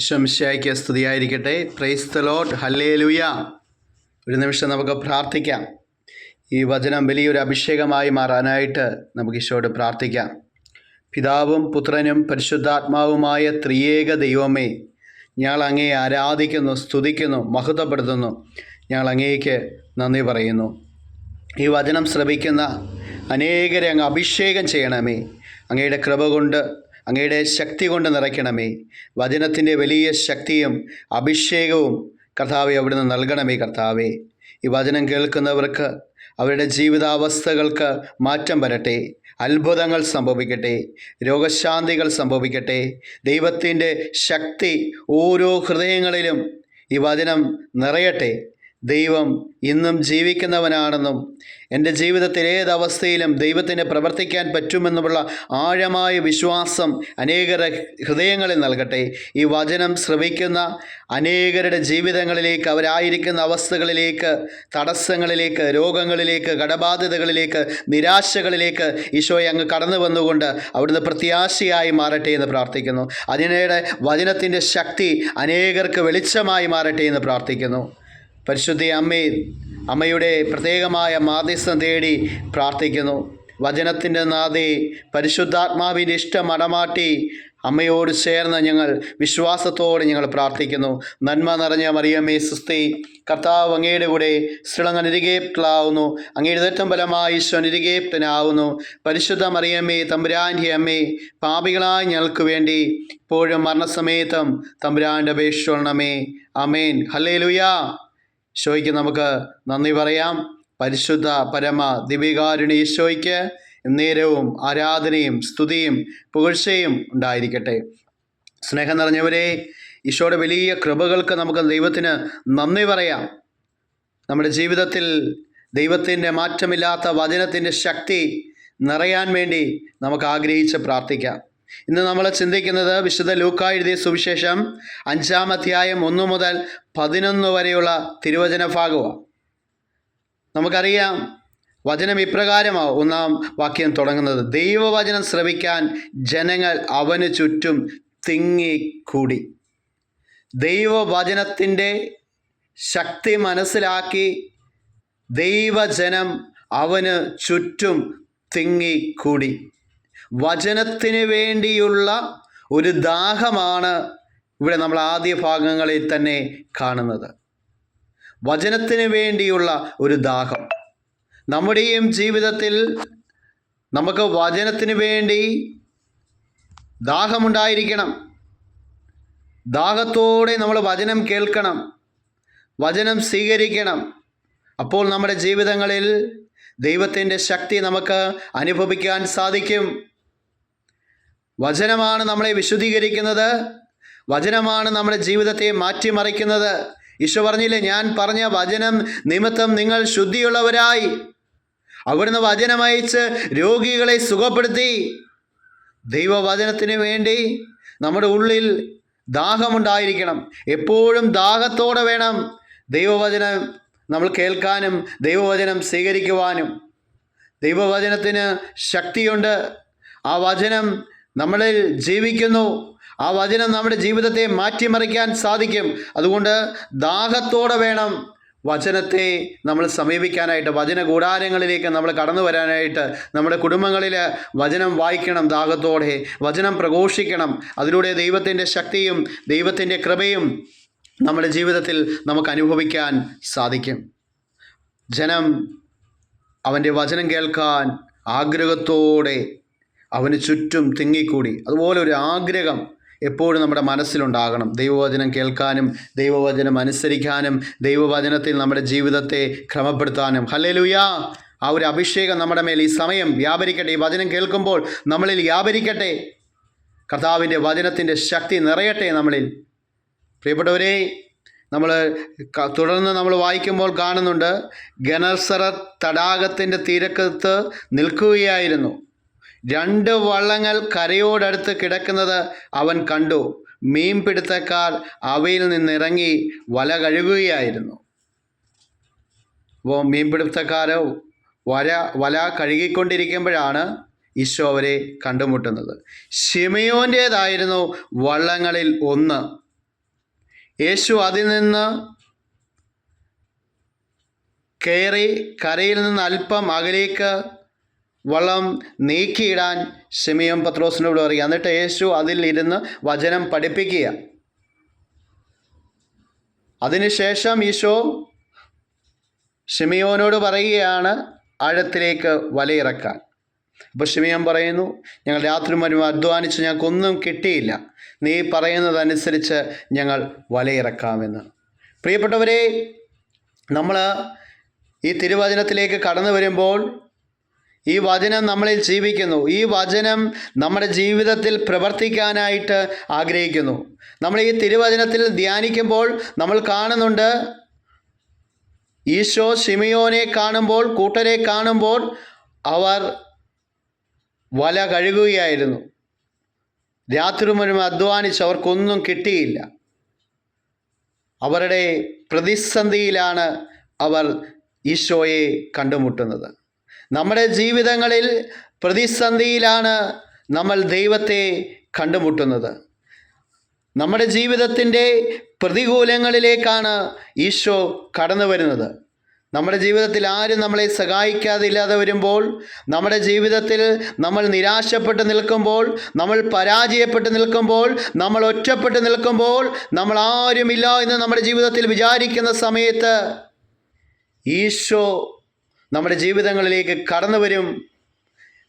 ഈശ്വംശായ്ക്ക് സ്തുതിയായിരിക്കട്ടെ. Praise the load ഹല്ലേ ലുയ ഒരു നിമിഷം നമുക്ക് പ്രാർത്ഥിക്കാം. ഈ വചനം വലിയൊരു അഭിഷേകമായി മാറാനായിട്ട് നമുക്ക് ഈശോയോട് പ്രാർത്ഥിക്കാം. പിതാവും പുത്രനും പരിശുദ്ധാത്മാവുമായ ത്രിയേക ദൈവമേ ഞങ്ങൾ അങ്ങേ ആരാധിക്കുന്നു സ്തുതിക്കുന്നു മഹത്വപ്പെടുത്തുന്നു. ഞങ്ങൾ അങ്ങേക്ക് നന്ദി പറയുന്നു. ഈ വചനം ശ്രമിക്കുന്ന അനേകരെ അങ്ങ് അഭിഷേകം ചെയ്യണമേ. അങ്ങയുടെ കൃപ കൊണ്ട് അങ്ങയുടെ ശക്തി കൊണ്ട് നിറയ്ക്കണമേ. വചനത്തിന്റെ വലിയ ശക്തിയും അഭിഷേകവും കർത്താവെ അവിടുന്ന് നൽകണമേ കർത്താവെ. ഈ വചനം കേൾക്കുന്നവർക്ക് അവരുടെ ജീവിതാവസ്ഥകൾക്ക് മാറ്റം വരട്ടെ. അത്ഭുതങ്ങൾ സംഭവിക്കട്ടെ. രോഗശാന്തികൾ സംഭവിക്കട്ടെ. ദൈവത്തിന്റെ ശക്തി ഓരോ ഹൃദയങ്ങളിലും ഈ വചനം നിറയട്ടെ. ദൈവം ഇന്നും ജീവിക്കുന്നവനാണെന്നും എന്റെ ജീവിതത്തിൽ ഏതവസ്ഥയിലും ദൈവത്തിന് പ്രവർത്തിക്കാൻ പറ്റുമെന്നുമുള്ള ആഴമായ വിശ്വാസം അനേകരുടെ ഹൃദയങ്ങളിൽ നൽകട്ടെ. ഈ വചനം ശ്രവിക്കുന്ന അനേകരുടെ ജീവിതങ്ങളിലേക്ക് അവരായിരിക്കുന്ന അവസ്ഥകളിലേക്ക് തടസ്സങ്ങളിലേക്ക് രോഗങ്ങളിലേക്ക് കടബാധ്യതകളിലേക്ക് നിരാശകളിലേക്ക് ഈശോയെ അങ്ങ് കടന്നു വന്നുകൊണ്ട് അവിടുന്ന് പ്രത്യാശയായി മാറട്ടെ എന്ന് പ്രാർത്ഥിക്കുന്നു. അതിനിടെ വചനത്തിന്റെ ശക്തി അനേകർക്ക് വെളിച്ചമായി മാറട്ടെ എന്ന് പ്രാർത്ഥിക്കുന്നു. പരിശുദ്ധി അമ്മേ അമ്മയുടെ പ്രത്യേകമായ മാധ്യസ്ഥം തേടി പ്രാർത്ഥിക്കുന്നു. വചനത്തിന്റെ നാദേ പരിശുദ്ധാത്മാവിന്റെ ഇഷ്ടം അടമാട്ടി അമ്മയോട് ചേർന്ന് ഞങ്ങൾ വിശ്വാസത്തോടെ ഞങ്ങൾ പ്രാർത്ഥിക്കുന്നു. നന്മ നിറഞ്ഞ മറിയമ്മേ സുസ്തി കർത്താവ് അങ്ങയുടെ കൂടെ സ്ത്രീളങ്ങ് നിരികേപ്തളാവുന്നു അങ്ങയുടെ തെറ്റം ഫലമായി ഈശോ നിരികേപ്തനാവുന്നു പരിശുദ്ധ മറിയമ്മേ തമ്പുരാന്റെ അമ്മേ പാപികളായ ഞങ്ങൾക്ക് വേണ്ടി ഇപ്പോഴും മരണസമേതം തമ്പുരാന്റെ അപേക്ഷിച്ചോളണമേ അമേൻ ഹല്ലേ ലുയാ ഈശോയ്ക്ക് നമുക്ക് നന്ദി പറയാം. പരിശുദ്ധ പരമ ദിവികാരുണി ഈശോയ്ക്ക് നേരവും ആരാധനയും സ്തുതിയും പുകഴ്ചയും ഉണ്ടായിരിക്കട്ടെ. സ്നേഹം നിറഞ്ഞവരെ ഈശോയുടെ വലിയ കൃപകൾക്ക് നമുക്ക് ദൈവത്തിന് നന്ദി പറയാം. നമ്മുടെ ജീവിതത്തിൽ ദൈവത്തിന്റെ മാറ്റമില്ലാത്ത വചനത്തിന്റെ ശക്തി നിറയാൻ വേണ്ടി നമുക്ക് ആഗ്രഹിച്ച് പ്രാർത്ഥിക്കാം. ഇന്ന് നമ്മൾ ചിന്തിക്കുന്നത് വിശുദ്ധ ലൂക്ക എഴുതിയ സുവിശേഷം അഞ്ചാം അധ്യായം ഒന്ന് മുതൽ പതിനൊന്ന് വരെയുള്ള തിരുവചന ഭാഗമാണ് നമുക്കറിയാം വചനം ഇപ്രകാരമാവും. ഒന്നാം വാക്യം തുടങ്ങുന്നത് ദൈവവചനം ശ്രവിക്കാൻ ജനങ്ങൾ അവന് ചുറ്റും തിങ്ങിക്കൂടി. ദൈവവചനത്തിന്റെ ശക്തി മനസ്സിലാക്കി ദൈവജനം അവന് ചുറ്റും തിങ്ങിക്കൂടി. വചനത്തിന് വേണ്ടിയുള്ള ഒരു ദാഹമാണ് ഇവിടെ നമ്മൾ ആദ്യ ഭാഗങ്ങളിൽ തന്നെ കാണുന്നത്. വചനത്തിന് വേണ്ടിയുള്ള ഒരു ദാഹം. നമ്മുടെയും ജീവിതത്തിൽ നമുക്ക് വചനത്തിന് വേണ്ടി ദാഹമുണ്ടായിരിക്കണം. ദാഹത്തോടെ നമ്മൾ വചനം കേൾക്കണം. വചനം സ്വീകരിക്കണം. അപ്പോൾ നമ്മുടെ ജീവിതങ്ങളിൽ ദൈവത്തിന്റെ ശക്തി നമുക്ക് അനുഭവിക്കാൻ സാധിക്കും. വചനമാണ് നമ്മളെ വിശുദ്ധീകരിക്കുന്നത്. വചനമാണ് നമ്മുടെ ജീവിതത്തെ മാറ്റിമറിക്കുന്നത്. ഈശോ പറഞ്ഞില്ലേ ഞാൻ പറഞ്ഞ വചനം നിമിത്തം നിങ്ങൾ ശുദ്ധിയുള്ളവരായി. അവിടുന്ന് വചനം അയച്ച് രോഗികളെ സുഖപ്പെടുത്തി. ദൈവവചനത്തിന് വേണ്ടി നമ്മുടെ ഉള്ളിൽ ദാഹമുണ്ടായിരിക്കണം. എപ്പോഴും ദാഹത്തോടെ വേണം ദൈവവചനം നമ്മൾ കേൾക്കാനും ദൈവവചനം സ്വീകരിക്കുവാനും. ദൈവവചനത്തിന് ശക്തിയുണ്ട്. ആ വചനം നമ്മളിൽ ജീവിക്കുന്നു. ആ വചനം നമ്മുടെ ജീവിതത്തെ മാറ്റിമറിക്കാൻ സാധിക്കും. അതുകൊണ്ട് ദാഹത്തോടെ വേണം വചനത്തെ നമ്മൾ സമീപിക്കാനായിട്ട് വചന കൂടാരങ്ങളിലേക്ക് നമ്മൾ കടന്നു വരാനായിട്ട്. നമ്മുടെ കുടുംബങ്ങളിൽ വചനം വായിക്കണം ദാഹത്തോടെ വചനം പ്രഘോഷിക്കണം. അതിലൂടെ ദൈവത്തിന്റെ ശക്തിയും ദൈവത്തിന്റെ കൃപയും നമ്മുടെ ജീവിതത്തിൽ നമുക്ക് അനുഭവിക്കാൻ സാധിക്കും. ജനം അവന്റെ വചനം കേൾക്കാൻ ആഗ്രഹത്തോടെ അവന് ചുറ്റും തിങ്ങിക്കൂടി. അതുപോലെ ഒരു ആഗ്രഹം എപ്പോഴും നമ്മുടെ മനസ്സിലുണ്ടാകണം. ദൈവവചനം കേൾക്കാനും ദൈവവചനം അനുസരിക്കാനും ദൈവവചനത്തിൽ നമ്മുടെ ജീവിതത്തെ ക്രമപ്പെടുത്താനും. ഹല്ലേലൂയാ! ആ ഒരു അഭിഷേകം നമ്മുടെ മേൽ ഈ സമയം വ്യാപരിക്കട്ടെ. ഈ വചനം കേൾക്കുമ്പോൾ നമ്മളിൽ വ്യാപരിക്കട്ടെ. കർത്താവിന്റെ വചനത്തിന്റെ ശക്തി നിറയട്ടെ നമ്മളിൽ. പ്രിയപ്പെട്ടവരെ നമ്മൾ തുടർന്ന് നമ്മൾ വായിക്കുമ്പോൾ കാണുന്നുണ്ട് ഗനസറ തടാകത്തിന്റെ തീരക്കത്ത് നിൽക്കുകയായിരുന്നു. രണ്ട് വള്ളങ്ങൾ കരയോടടുത്ത് കിടക്കുന്നത് അവൻ കണ്ടു. മീൻപിടുത്തക്കാർ അവയിൽ നിന്നിറങ്ങി വല കഴുകുകയായിരുന്നു. അപ്പോൾ മീൻപിടുത്തക്കാർ വര വല കഴുകിക്കൊണ്ടിരിക്കുമ്പോഴാണ് ഈശോ അവരെ കണ്ടുമുട്ടുന്നത്. ഷിമയോന്റേതായിരുന്നു വള്ളങ്ങളിൽ ഒന്ന്. യേശു അതിൽ നിന്ന് കയറി കരയിൽ നിന്ന് അല്പം അകലേക്ക് വള്ളം നീക്കിയിടാൻ ഷിമിയോൻ പത്രോസിനോട് പറയുക. എന്നിട്ട് യേശു അതിൽ ഇരുന്ന് വചനം പഠിപ്പിക്കുക. അതിനുശേഷം ഈശോ ഷിമിയോനോട് പറയുകയാണ് ആഴത്തിലേക്ക് വലയിറക്കാൻ. അപ്പോൾ ഷിമിയൻ പറയുന്നു ഞങ്ങൾ രാത്രി വരുമ്പോൾ അധ്വാനിച്ച് ഞങ്ങൾക്കൊന്നും കിട്ടിയില്ല. നീ പറയുന്നതനുസരിച്ച് ഞങ്ങൾ വലയിറക്കാമെന്ന്. പ്രിയപ്പെട്ടവരെ നമ്മൾ ഈ തിരുവചനത്തിലേക്ക് കടന്നു വരുമ്പോൾ ഈ വചനം നമ്മളിൽ ജീവിക്കുന്നു. ഈ വചനം നമ്മുടെ ജീവിതത്തിൽ പ്രവർത്തിക്കാനായിട്ട് ആഗ്രഹിക്കുന്നു. നമ്മൾ ഈ തിരുവചനത്തിൽ ധ്യാനിക്കുമ്പോൾ നമ്മൾ കാണുന്നുണ്ട് ഈശോ ഷിമിയോനെ കാണുമ്പോൾ കൂട്ടരെ കാണുമ്പോൾ അവർ വല കഴുകുകയായിരുന്നു. രാത്രി മുഴുവൻ അധ്വാനിച്ച് അവർക്കൊന്നും കിട്ടിയില്ല. അവരുടെ പ്രതിസന്ധിയിലാണ് അവർ ഈശോയെ കണ്ടുമുട്ടുന്നത്. നമ്മുടെ ജീവിതങ്ങളിൽ പ്രതിസന്ധിയിലാണ് നമ്മൾ ദൈവത്തെ കണ്ടുമുട്ടുന്നത്. നമ്മുടെ ജീവിതത്തിന്റെ പ്രതികൂലങ്ങളിലേക്കാണ് ഈശോ കടന്നു വരുന്നത്. നമ്മുടെ ജീവിതത്തിൽ ആരും നമ്മളെ സഹായിക്കാതെ ഇല്ലാതെ വരുമ്പോൾ നമ്മുടെ ജീവിതത്തിൽ നമ്മൾ നിരാശപ്പെട്ട് നിൽക്കുമ്പോൾ നമ്മൾ പരാജയപ്പെട്ട് നിൽക്കുമ്പോൾ നമ്മൾ ഒറ്റപ്പെട്ട് നിൽക്കുമ്പോൾ നമ്മൾ ആരുമില്ല എന്ന് നമ്മുടെ ജീവിതത്തിൽ വിചാരിക്കുന്ന സമയത്ത് ഈശോ നമ്മുടെ ജീവിതങ്ങളിലേക്ക് കടന്നു വരും.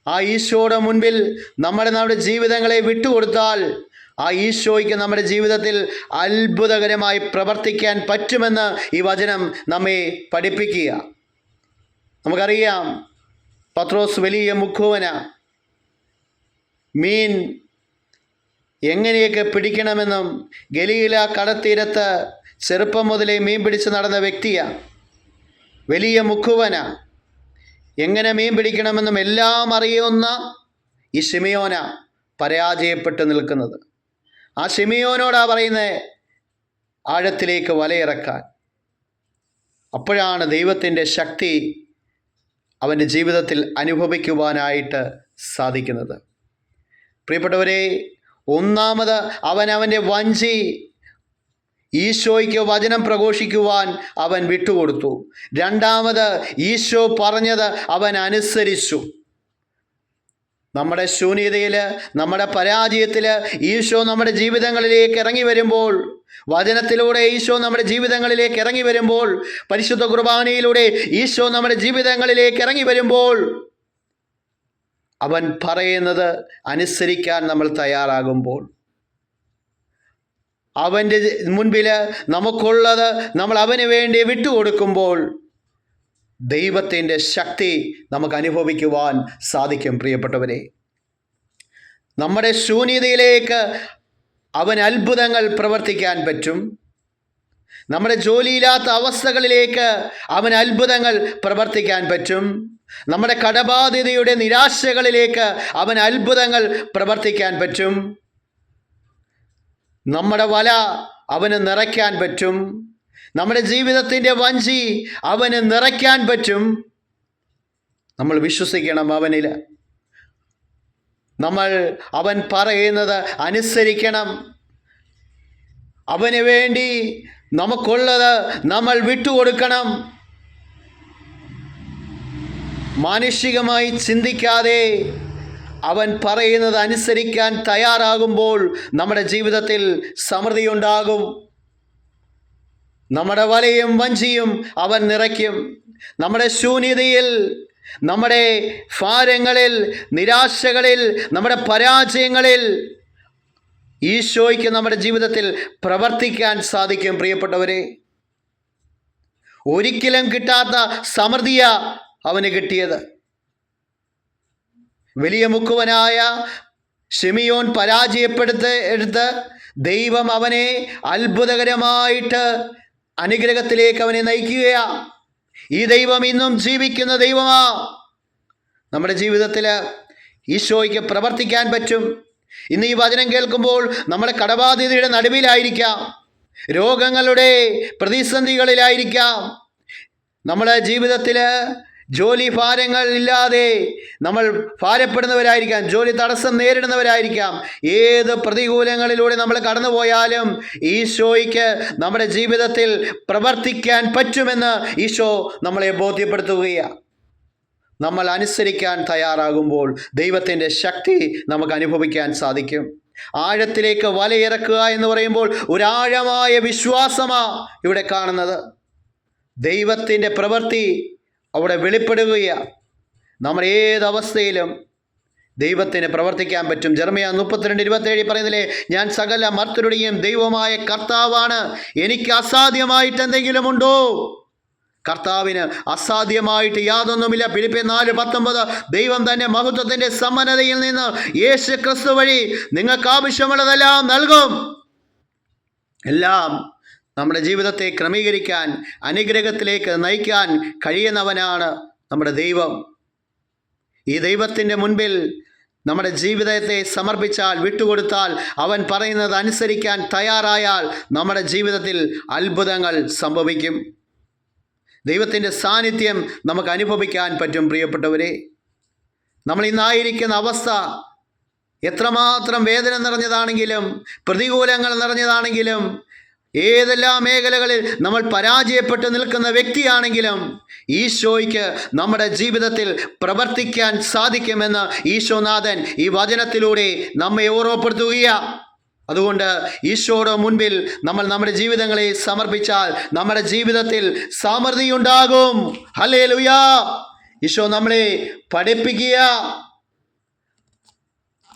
ആ ഈശോയുടെ മുൻപിൽ നമ്മുടെ നമ്മുടെ ജീവിതങ്ങളെ വിട്ടുകൊടുത്താൽ ആ ഈശോയ്ക്ക് നമ്മുടെ ജീവിതത്തിൽ അത്ഭുതകരമായി പ്രവർത്തിക്കാൻ പറ്റുമെന്ന് ഈ വചനം നമ്മെ പഠിപ്പിക്കുക. നമുക്കറിയാം പത്രോസ് വലിയ മുഖുവന. മീൻ എങ്ങനെയൊക്കെ പിടിക്കണമെന്നും ഗലീല കടത്തീരത്ത് ചെറുപ്പം മുതലേ മീൻ പിടിച്ച് നടന്ന വ്യക്തിയാണ് വലിയ മുഖുവന. എങ്ങനെ മീൻ പിടിക്കണമെന്നും എല്ലാം അറിയുന്ന ഈ ഷിമിയോന പരാജയപ്പെട്ട് നിൽക്കുന്നത്. ആ ഷിമിയോനോടാ പറയുന്നത് ആഴത്തിലേക്ക് വലയിറക്കാൻ. അപ്പോഴാണ് ദൈവത്തിന്റെ ശക്തി അവന്റെ ജീവിതത്തിൽ അനുഭവിക്കുവാനായിട്ട് സാധിക്കുന്നത്. പ്രിയപ്പെട്ടവരെ ഒന്നാമത് അവൻ അവന്റെ വഞ്ചി ഈശോയ്ക്ക് വചനം പ്രഘോഷിക്കുവാൻ അവൻ വിട്ടുകൊടുത്തു. രണ്ടാമത് ഈശോ പറഞ്ഞത് അവൻ അനുസരിച്ചു. നമ്മുടെ ശൂന്യതയിൽ നമ്മുടെ പരാജയത്തിൽ ഈശോ നമ്മുടെ ജീവിതങ്ങളിലേക്ക് ഇറങ്ങി വരുമ്പോൾ വചനത്തിലൂടെ ഈശോ നമ്മുടെ ജീവിതങ്ങളിലേക്ക് ഇറങ്ങി വരുമ്പോൾ പരിശുദ്ധ കുർബാനയിലൂടെ ഈശോ നമ്മുടെ ജീവിതങ്ങളിലേക്ക് ഇറങ്ങി വരുമ്പോൾ അവൻ പറയുന്നത് അനുസരിക്കാൻ നമ്മൾ തയ്യാറാകുമ്പോൾ. അവന്റെ മുൻപിൽ നമുക്കുള്ളത് നമ്മൾ അവന് വേണ്ടി വിട്ടുകൊടുക്കുമ്പോൾ ദൈവത്തിന്റെ ശക്തി നമുക്ക് അനുഭവിക്കുവാൻ സാധിക്കും പ്രിയപ്പെട്ടവരെ. നമ്മുടെ ശൂന്യതയിലേക്ക് അവൻ അത്ഭുതങ്ങൾ പ്രവർത്തിക്കാൻ പറ്റും. നമ്മുടെ ജോലിയില്ലാത്ത അവസ്ഥകളിലേക്ക് അവൻ അത്ഭുതങ്ങൾ പ്രവർത്തിക്കാൻ പറ്റും. നമ്മുടെ കടബാധ്യതയുടെ നിരാശകളിലേക്ക് അവൻ അത്ഭുതങ്ങൾ പ്രവർത്തിക്കാൻ പറ്റും. നമ്മുടെ വല അവന് നിറയ്ക്കാൻ പറ്റും. നമ്മുടെ ജീവിതത്തിന്റെ വഞ്ചി അവന് നിറയ്ക്കാൻ പറ്റും. നമ്മൾ വിശ്വസിക്കണം അവനിൽ. നമ്മൾ അവൻ പറയുന്നത് അനുസരിക്കണം. അവന് വേണ്ടി നമുക്കുള്ളത് നമ്മൾ വിട്ടുകൊടുക്കണം. മാനുഷികമായി ചിന്തിക്കാതെ അവൻ പറയുന്നത് അനുസരിക്കാൻ തയ്യാറാകുമ്പോൾ നമ്മുടെ ജീവിതത്തിൽ സമൃദ്ധി ഉണ്ടാകും നമ്മുടെ വലയും വഞ്ചിയും അവൻ നിറയ്ക്കും. നമ്മുടെ ശൂന്യതയിൽ നമ്മുടെ ഭാരങ്ങളിൽ നിരാശകളിൽ നമ്മുടെ പരാജയങ്ങളിൽ ഈശോയ്ക്ക് നമ്മുടെ ജീവിതത്തിൽ പ്രവർത്തിക്കാൻ സാധിക്കും പ്രിയപ്പെട്ടവരെ. ഒരിക്കലും കിട്ടാത്ത സമൃദ്ധിയ അവന് കിട്ടിയത്. വലിയ മുക്കുവനായ ഷെമിയോൻ പരാജയപ്പെടുത്ത എടുത്ത് ദൈവം അവനെ അത്ഭുതകരമായിട്ട് അനുഗ്രഹത്തിലേക്ക് അവനെ നയിക്കുകയാ. ഈ ദൈവം ഇന്നും ജീവിക്കുന്ന ദൈവമാ. നമ്മുടെ ജീവിതത്തിൽ ഈശോയ്ക്ക് പ്രവർത്തിക്കാൻ പറ്റും. ഇന്ന് ഈ വചനം കേൾക്കുമ്പോൾ നമ്മുടെ കടബാധ്യതയുടെ നടുവിലായിരിക്കാം. രോഗങ്ങളുടെ പ്രതിസന്ധികളിലായിരിക്കാം. നമ്മുടെ ജീവിതത്തിൽ ജോലി ഭാരങ്ങൾ ഇല്ലാതെ നമ്മൾ ഭാരപ്പെടുന്നവരായിരിക്കാം ജോലി തടസ്സം നേരിടുന്നവരായിരിക്കാം. ഏത് പ്രതികൂലങ്ങളിലൂടെ നമ്മൾ കടന്നുപോയാലും ഈശോയ്ക്ക് നമ്മുടെ ജീവിതത്തിൽ പ്രവർത്തിക്കാൻ പറ്റുമെന്ന് ഈശോ നമ്മളെ ബോധ്യപ്പെടുത്തുകയാണ് നമ്മൾ അനുസരിക്കാൻ തയ്യാറാകുമ്പോൾ ദൈവത്തിന്റെ ശക്തി നമുക്ക് അനുഭവിക്കാൻ സാധിക്കും. ആഴത്തിലേക്ക് വലയിറക്കുക എന്ന് പറയുമ്പോൾ ഒരാഴമായ വിശ്വാസമാണ് ഇവിടെ കാണുന്നത്. ദൈവത്തിന്റെ പ്രവൃത്തി അവിടെ വെളിപ്പെടുകയാണ് നമ്മൾ ഏതവസ്ഥയിലും ദൈവത്തിന് പ്രവർത്തിക്കാൻ പറ്റും. ജർമ്മിയ മുപ്പത്തിരണ്ട് ഇരുപത്തേഴ് പറയുന്നില്ലേ ഞാൻ സകല മർത്തരുടെയും ദൈവമായ കർത്താവാണ്. എനിക്ക് അസാധ്യമായിട്ട് എന്തെങ്കിലും ഉണ്ടോ? കർത്താവിന് അസാധ്യമായിട്ട് യാതൊന്നുമില്ല. ഫിലിപ്പി നാല് പത്തൊമ്പത് ദൈവം തന്നെ മഹത്വത്തിന്റെ സമ്മനതയിൽ നിന്ന് യേശു ക്രിസ്തു വഴി നിങ്ങൾക്ക് ആവശ്യമുള്ളതെല്ലാം നൽകും. എല്ലാം നമ്മുടെ ജീവിതത്തെ ക്രമീകരിക്കാൻ അനുഗ്രഹത്തിലേക്ക് നയിക്കാൻ കഴിയുന്നവനാണ് നമ്മുടെ ദൈവം. ഈ ദൈവത്തിന്റെ മുൻപിൽ നമ്മുടെ ജീവിതത്തെ സമർപ്പിച്ചാൽ വിട്ടുകൊടുത്താൽ അവൻ പറയുന്നത് അനുസരിക്കാൻ തയ്യാറായാൽ നമ്മുടെ ജീവിതത്തിൽ അത്ഭുതങ്ങൾ സംഭവിക്കും. ദൈവത്തിന്റെ സാന്നിധ്യം നമുക്ക് അനുഭവിക്കാൻ പറ്റും പ്രിയപ്പെട്ടവരെ. നമ്മൾ ഇന്നായിരിക്കുന്ന അവസ്ഥ എത്രമാത്രം വേദന നിറഞ്ഞതാണെങ്കിലും പ്രതികൂലങ്ങൾ നിറഞ്ഞതാണെങ്കിലും ഏതെല്ലാം മേഖലകളിൽ നമ്മൾ പരാജയപ്പെട്ട് നിൽക്കുന്ന വ്യക്തിയാണെങ്കിലും ഈശോയ്ക്ക് നമ്മുടെ ജീവിതത്തിൽ പ്രവർത്തിക്കാൻ സാധിക്കുമെന്ന് ഈശോനാഥൻ ഈ വചനത്തിലൂടെ നമ്മെ ഓർമ്മപ്പെടുത്തുകയാണ് അതുകൊണ്ട് ഈശോയുടെ മുൻപിൽ നമ്മൾ നമ്മുടെ ജീവിതങ്ങളെ സമർപ്പിച്ചാൽ നമ്മുടെ ജീവിതത്തിൽ സമൃദ്ധിയുണ്ടാകും ഹലേ ലുയാ ഈശോ നമ്മളെ പഠിപ്പിക്കുക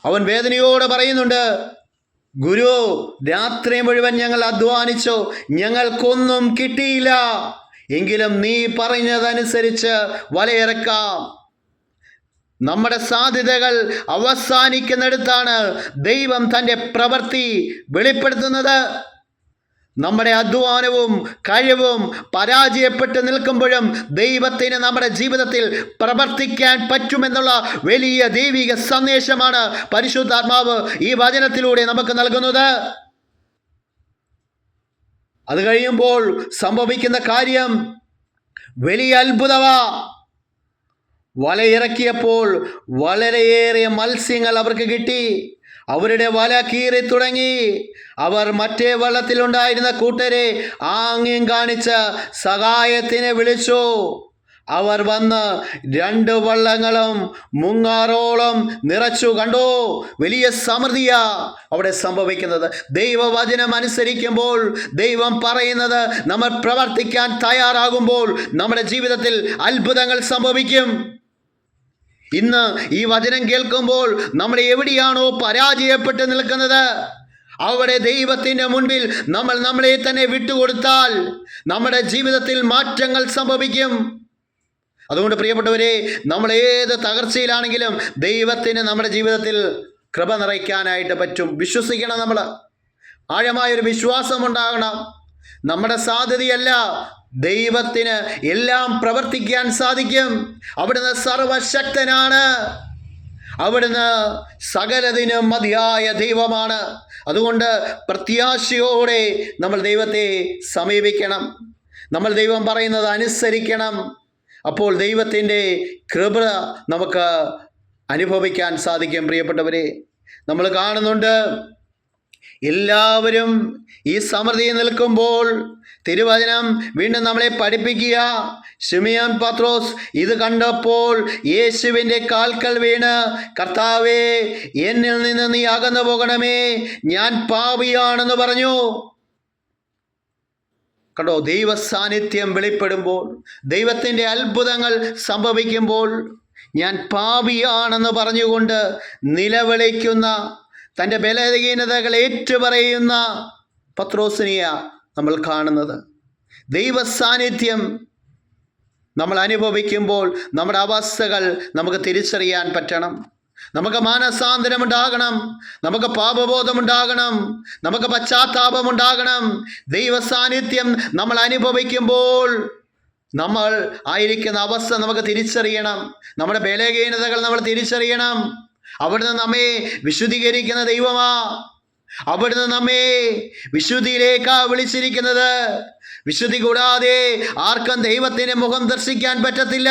അവൻ വേദനയോടെ പറയുന്നുണ്ട് ഗുരു രാത്രി മുഴുവൻ ഞങ്ങൾ അധ്വാനിച്ചു. ഞങ്ങൾക്കൊന്നും കിട്ടിയില്ല. എങ്കിലും നീ പറഞ്ഞതനുസരിച്ച് വലയിറക്കാം. നമ്മുടെ സാധ്യതകൾ അവസാനിക്കുന്നിടത്താണ് ദൈവം തന്റെ പ്രവൃത്തി വെളിപ്പെടുത്തുന്നത്. നമ്മുടെ അധ്വാനവും കഴിവും പരാജയപ്പെട്ട് നിൽക്കുമ്പോഴും ദൈവത്തിന് നമ്മുടെ ജീവിതത്തിൽ പ്രവർത്തിക്കാൻ പറ്റുമെന്നുള്ള വലിയ ദൈവിക സന്ദേശമാണ് പരിശുദ്ധാത്മാവ് ഈ വചനത്തിലൂടെ നമുക്ക് നൽകുന്നത്. അത് കഴിയുമ്പോൾ സംഭവിക്കുന്ന കാര്യം വലിയ അത്ഭുതമാ. വലയിറക്കിയപ്പോൾ വളരെയേറെ മത്സ്യങ്ങൾ അവർക്ക് കിട്ടി. അവരുടെ വല കീറി തുടങ്ങി. അവർ മറ്റേ വള്ളത്തിലുണ്ടായിരുന്ന കൂട്ടരെ ആംഗ്യം കാണിച്ച് സഹായത്തിനെ വിളിച്ചു. അവർ വന്ന് രണ്ട് വള്ളങ്ങളും മുങ്ങാറോളം നിറച്ചു കണ്ടോ. വലിയ സമൃദ്ധിയാ അവിടെ സംഭവിക്കുന്നത്. ദൈവവചനം അനുസരിക്കുമ്പോൾ ദൈവം പറയുന്നത് നമ്മൾ പ്രവർത്തിക്കാൻ തയ്യാറാകുമ്പോൾ നമ്മുടെ ജീവിതത്തിൽ അത്ഭുതങ്ങൾ സംഭവിക്കും. ഇന്ന് ഈ വചനം കേൾക്കുമ്പോൾ നമ്മൾ എവിടെയാണോ പരാജയപ്പെട്ട് നിൽക്കുന്നത്? അവിടെ ദൈവത്തിന്റെ മുൻപിൽ നമ്മൾ നമ്മളെ തന്നെ വിട്ടുകൊടുത്താൽ നമ്മുടെ ജീവിതത്തിൽ മാറ്റങ്ങൾ സംഭവിക്കും. അതുകൊണ്ട് പ്രിയപ്പെട്ടവരെ നമ്മൾ ഏത് തകർച്ചയിലാണെങ്കിലും ദൈവത്തിന് നമ്മുടെ ജീവിതത്തിൽ കൃപ നിറയ്ക്കാനായിട്ട് പറ്റും. വിശ്വസിക്കണം നമ്മൾ. ആഴമായൊരു വിശ്വാസം ഉണ്ടാകണം. നമ്മുടെ സാധ്യതയല്ല ദൈവത്തിന് എല്ലാം പ്രവർത്തിക്കാൻ സാധിക്കും. അവിടുന്ന് സർവശക്തനാണ്. അവിടുന്ന് സകലതിനും മതിയായ ദൈവമാണ്. അതുകൊണ്ട് പ്രത്യാശയോടെ നമ്മൾ ദൈവത്തെ സമീപിക്കണം. നമ്മൾ ദൈവം പറയുന്നത് അനുസരിക്കണം. അപ്പോൾ ദൈവത്തിന്റെ കൃപ നമുക്ക് അനുഭവിക്കാൻ സാധിക്കും പ്രിയപ്പെട്ടവരെ. നമ്മൾ കാണുന്നുണ്ട് എല്ലാവരും ഈ സമൃദ്ധി നിൽക്കുമ്പോൾ തിരുവചനം വീണ്ടും നമ്മളെ പഠിപ്പിക്കുക. ഷിമിയാൻ പത്രോസ് ഇത് കണ്ടപ്പോൾ യേശുവിന്റെ കാൽക്കൽ വീണ്. കർത്താവേ എന്നിൽ നിന്ന് നീ അകന്നു പോകണമേ. ഞാൻ പാപിയാണെന്ന് പറഞ്ഞു. കണ്ടോ ദൈവ സാന്നിധ്യം വെളിപ്പെടുമ്പോൾ ദൈവത്തിന്റെ അത്ഭുതങ്ങൾ സംഭവിക്കുമ്പോൾ ഞാൻ പാപിയാണെന്ന് പറഞ്ഞുകൊണ്ട് നിലവിളിക്കുന്ന തന്റെ ബലഹീനതകൾ ഏറ്റുപറയുന്ന പത്രോസിനെയ നമ്മൾ കാണുന്നത്. ദൈവ സാന്നിധ്യം നമ്മൾ അനുഭവിക്കുമ്പോൾ നമ്മുടെ അവസ്ഥകൾ നമുക്ക് തിരിച്ചറിയാൻ പറ്റണം. നമുക്ക് മാനസാന്തരമുണ്ടാകണം. നമുക്ക് പാപബോധം ഉണ്ടാകണം നമുക്ക് പശ്ചാത്താപമുണ്ടാകണം. ദൈവ സാന്നിധ്യം നമ്മൾ അനുഭവിക്കുമ്പോൾ നമ്മൾ ആയിരിക്കുന്ന അവസ്ഥ നമുക്ക് തിരിച്ചറിയണം. നമ്മുടെ ബലഹീനതകൾ നമ്മൾ തിരിച്ചറിയണം. അവിടുന്ന് നമ്മെ വിശുദ്ധീകരിക്കുന്ന ദൈവമാ. അവിടുന്ന് നമ്മെ വിശുദ്ധിയിലേക്കാ വിളിച്ചിരിക്കുന്നത്. വിശുദ്ധി കൂടാതെ ആർക്കും ദൈവത്തിന്റെ മുഖം ദർശിക്കാൻ പറ്റത്തില്ല.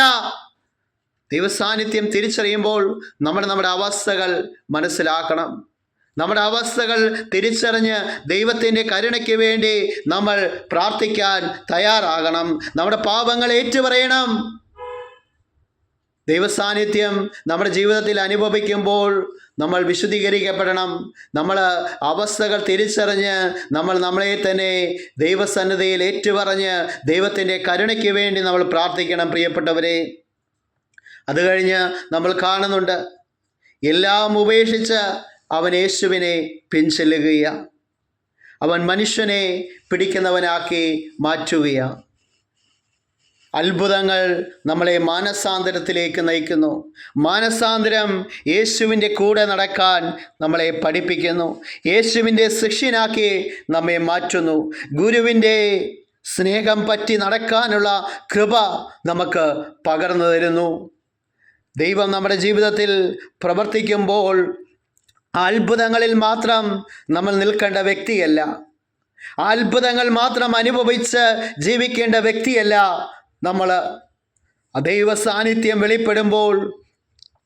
ദൈവസാന്നിധ്യം തിരിച്ചറിയുമ്പോൾ നമ്മൾ നമ്മുടെ അവസ്ഥകൾ മനസ്സിലാക്കണം. നമ്മുടെ അവസ്ഥകൾ തിരിച്ചറിഞ്ഞ് ദൈവത്തിന്റെ കരുണയ്ക്ക് വേണ്ടി നമ്മൾ പ്രാർത്ഥിക്കാൻ തയ്യാറാകണം. നമ്മുടെ പാപങ്ങൾ ഏറ്റുപറയണം. ദൈവസാന്നിധ്യം നമ്മുടെ ജീവിതത്തിൽ അനുഭവിക്കുമ്പോൾ നമ്മൾ വിശുദ്ധീകരിക്കപ്പെടണം. നമ്മൾ അവസ്ഥകൾ തിരിച്ചറിഞ്ഞ് നമ്മൾ നമ്മളെ തന്നെ ദൈവസന്നിധിയിൽ ഏറ്റുപറഞ്ഞ് ദൈവത്തിന്റെ കരുണയ്ക്ക് വേണ്ടി നമ്മൾ പ്രാർത്ഥിക്കണം പ്രിയപ്പെട്ടവരെ. അത് കഴിഞ്ഞ് നമ്മൾ കാണുന്നുണ്ട് എല്ലാം ഉപേക്ഷിച്ച് അവൻ യേശുവിനെ പിൻചെല്ലുകയാണ് അവൻ മനുഷ്യനെ പിടിക്കുന്നവനാക്കി മാറ്റുകയാണ് അത്ഭുതങ്ങൾ നമ്മളെ മാനസാന്തരത്തിലേക്ക് നയിക്കുന്നു. മാനസാന്തരം യേശുവിന്റെ കൂടെ നടക്കാൻ നമ്മളെ പഠിപ്പിക്കുന്നു. യേശുവിന്റെ ശിഷ്യനാക്കി നമ്മെ മാറ്റുന്നു. ഗുരുവിന്റെ സ്നേഹം പറ്റി നടക്കാനുള്ള കൃപ നമുക്ക് പകർന്നു തരുന്നു. ദൈവം നമ്മുടെ ജീവിതത്തിൽ പ്രവർത്തിക്കുമ്പോൾ അത്ഭുതങ്ങളിൽ മാത്രം നമ്മൾ നിൽക്കേണ്ട വ്യക്തിയല്ല. അത്ഭുതങ്ങൾ മാത്രം അനുഭവിച്ച് ജീവിക്കേണ്ട വ്യക്തിയല്ല നമ്മൾ ദൈവ സാന്നിധ്യം വെളിപ്പെടുമ്പോൾ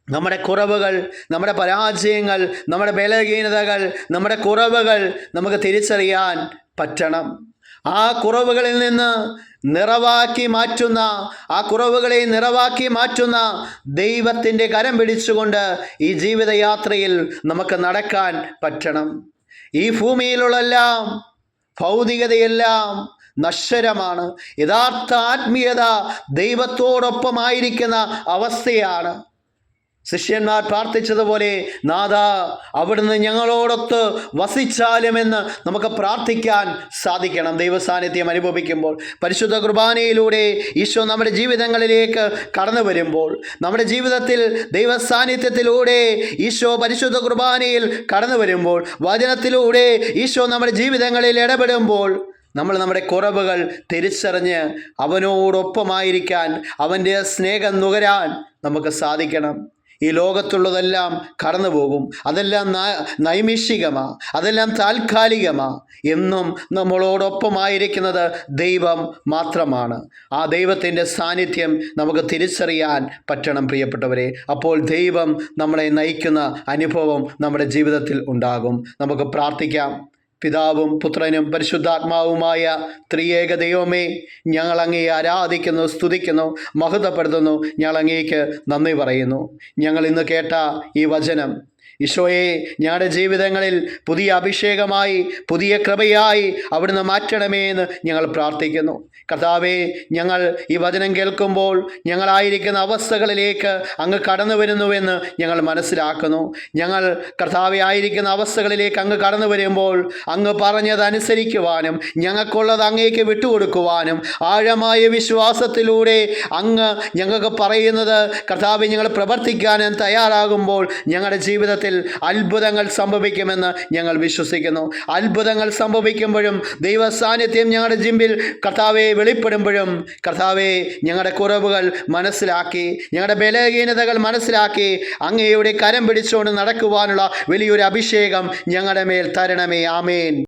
നമ്മുടെ കുറവുകൾ നമ്മുടെ പരാജയങ്ങൾ നമ്മുടെ ബലഹീനതകൾ നമ്മുടെ കുറവുകൾ നമുക്ക് തിരിച്ചറിയാൻ പറ്റണം. ആ കുറവുകളിൽ നിന്ന് നിറവാക്കി മാറ്റുന്ന ആ കുറവുകളെ നിറവാക്കി മാറ്റുന്ന ദൈവത്തിന്റെ കരം പിടിച്ചുകൊണ്ട് ഈ ജീവിതയാത്രയിൽ നമുക്ക് നടക്കാൻ പറ്റണം. ഈ ഭൂമിയിലുള്ളെല്ലാം ഭൗതികതയെല്ലാം നശ്വരമാണ്. യഥാർത്ഥ ആത്മീയത ദൈവത്തോടൊപ്പമായിരിക്കുന്ന അവസ്ഥയാണ്. ശിഷ്യന്മാർ പ്രാർത്ഥിച്ചതുപോലെ നാഥ അവിടുന്ന് ഞങ്ങളോടൊത്ത് വസിച്ചാലുമെന്ന് നമുക്ക് പ്രാർത്ഥിക്കാൻ സാധിക്കണം. ദൈവസാന്നിധ്യം അനുഭവിക്കുമ്പോൾ പരിശുദ്ധ കുർബാനയിലൂടെ ഈശോ നമ്മുടെ ജീവിതങ്ങളിലേക്ക് കടന്നു വരുമ്പോൾ നമ്മുടെ ജീവിതത്തിൽ ദൈവസാന്നിധ്യത്തിലൂടെ ഈശോ പരിശുദ്ധ കുർബാനയിൽ കടന്നു വരുമ്പോൾ വചനത്തിലൂടെ ഈശോ നമ്മുടെ ജീവിതങ്ങളിൽ ഇടപെടുമ്പോൾ നമ്മൾ നമ്മുടെ കുറവുകൾ തിരിച്ചറിഞ്ഞ് അവനോടൊപ്പമായിരിക്കാൻ അവന്റെ സ്നേഹം നുകരാൻ നമുക്ക് സാധിക്കണം. ഈ ലോകത്തുള്ളതെല്ലാം കടന്നു പോകും അതെല്ലാം നൈമിഷികമാ. അതെല്ലാം താൽക്കാലികമാ. എന്നും നമ്മളോടൊപ്പമായിരിക്കുന്നത് ദൈവം മാത്രമാണ്. ആ ദൈവത്തിന്റെ സാന്നിധ്യം നമുക്ക് തിരിച്ചറിയാൻ പറ്റണം പ്രിയപ്പെട്ടവരെ. അപ്പോൾ ദൈവം നമ്മളെ നയിക്കുന്ന അനുഭവം നമ്മുടെ ജീവിതത്തിൽ ഉണ്ടാകും. നമുക്ക് പ്രാർത്ഥിക്കാം. പിതാവും പുത്രനും പരിശുദ്ധാത്മാവുമായ ത്രിയേക ദൈവമേ ഞങ്ങൾ അങ്ങേ ആരാധിക്കുന്നു സ്തുതിക്കുന്നു മഹത്വപ്പെടുത്തുന്നു. ഞങ്ങൾ അങ്ങേക്ക് നന്ദി പറയുന്നു. ഞങ്ങൾ ഇന്ന് കേട്ട ഈ വചനം ഈശോയെ ഞങ്ങളുടെ ജീവിതങ്ങളിൽ പുതിയ അഭിഷേകമായി പുതിയ കൃപയായി അവിടുന്ന് മാറ്റണമേ എന്ന് ഞങ്ങൾ പ്രാർത്ഥിക്കുന്നു. കർത്താവെ ഞങ്ങൾ ഈ വചനം കേൾക്കുമ്പോൾ ഞങ്ങളായിരിക്കുന്ന അവസ്ഥകളിലേക്ക് അങ്ങ് കടന്നു വരുന്നുവെന്ന് ഞങ്ങൾ മനസ്സിലാക്കുന്നു. ഞങ്ങൾ കർത്താവെ ആയിരിക്കുന്ന അവസ്ഥകളിലേക്ക് അങ്ങ് കടന്നു വരുമ്പോൾ അങ്ങ് പറഞ്ഞതനുസരിക്കുവാനും ഞങ്ങൾക്കുള്ളത് അങ്ങേക്ക് വിട്ടുകൊടുക്കുവാനും ആഴമായ വിശ്വാസത്തിലൂടെ അങ്ങ് ഞങ്ങൾക്ക് പറയുന്നത് കർത്താവ് ഞങ്ങൾ പ്രവർത്തിക്കാനും തയ്യാറാകുമ്പോൾ ഞങ്ങളുടെ ജീവിതത്തിൽ അത്ഭുതങ്ങൾ സംഭവിക്കുമെന്ന് ഞങ്ങൾ വിശ്വസിക്കുന്നു. അത്ഭുതങ്ങൾ സംഭവിക്കുമ്പോഴും ദൈവ സാന്നിധ്യം ഞങ്ങളുടെ ജിമ്പിൽ കർത്താവെ വെളിപ്പെടുമ്പോഴും കർത്താവെ ഞങ്ങളുടെ കുറവുകൾ മനസ്സിലാക്കി ഞങ്ങളുടെ ബലഹീനതകൾ മനസ്സിലാക്കി അങ്ങയുടെ കരം പിടിച്ചുകൊണ്ട് നടക്കുവാനുള്ള വലിയൊരു അഭിഷേകം ഞങ്ങളുടെ മേൽ തരണമേ. ആമേൻ.